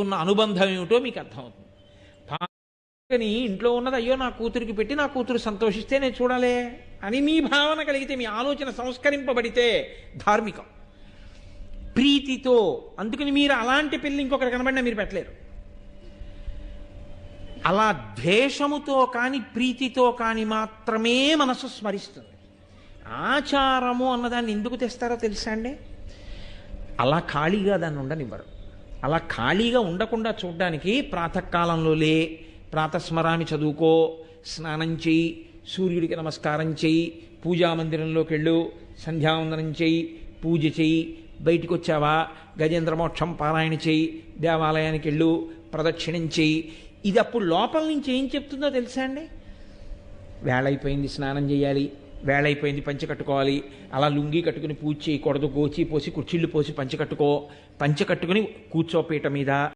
ఉన్న అనుబంధం ఏమిటో మీకు అర్థమవుతుంది. కానీ ఇంట్లో ఉన్నది అయ్యో నా కూతురికి పెట్టి నా కూతురు సంతోషిస్తే నేను చూడాలే అని మీ భావన కలిగితే మీ ఆలోచన సంస్కరింపబడితే ధార్మికం. ప్రీతితో అందుకని మీరు అలాంటి పెళ్ళి ఇంకొకరు కనబడినా మీరు పెట్టలేరు. అలా ద్వేషముతో కానీ ప్రీతితో కానీ మాత్రమే మనసు స్మరిస్తుంది. ఆచారము అన్నదాన్ని ఎందుకు తెస్తారో తెలుసా అండి? అలా ఖాళీగా దాన్ని ఉండనివ్వరు. అలా ఖాళీగా ఉండకుండా చూడడానికి ప్రాతకాలంలో లే ప్రాతస్మరామి చదువుకో స్నానం చెయ్యి సూర్యుడికి నమస్కారం చెయ్యి పూజా మందిరంలోకి వెళ్ళు సంధ్యావందనం చెయ్యి పూజ చెయ్యి బయటికి వచ్చావా గజేంద్రమోక్షం పారాయణ చెయ్యి దేవాలయానికి వెళ్ళు ప్రదక్షిణం చేయి. ఇది అప్పుడు లోపల నుంచి ఏం చెప్తుందో తెలుసా అండి? వేళైపోయింది స్నానం చేయాలి. వేళైపోయింది పంచె కట్టుకోవాలి. అలా లుంగి కట్టుకుని పూజ చేయకూడదు గోచి పోసి కుర్చీళ్ళు పోసి పంచె కట్టుకో. పంచె కట్టుకుని కూర్చోపీట మీద.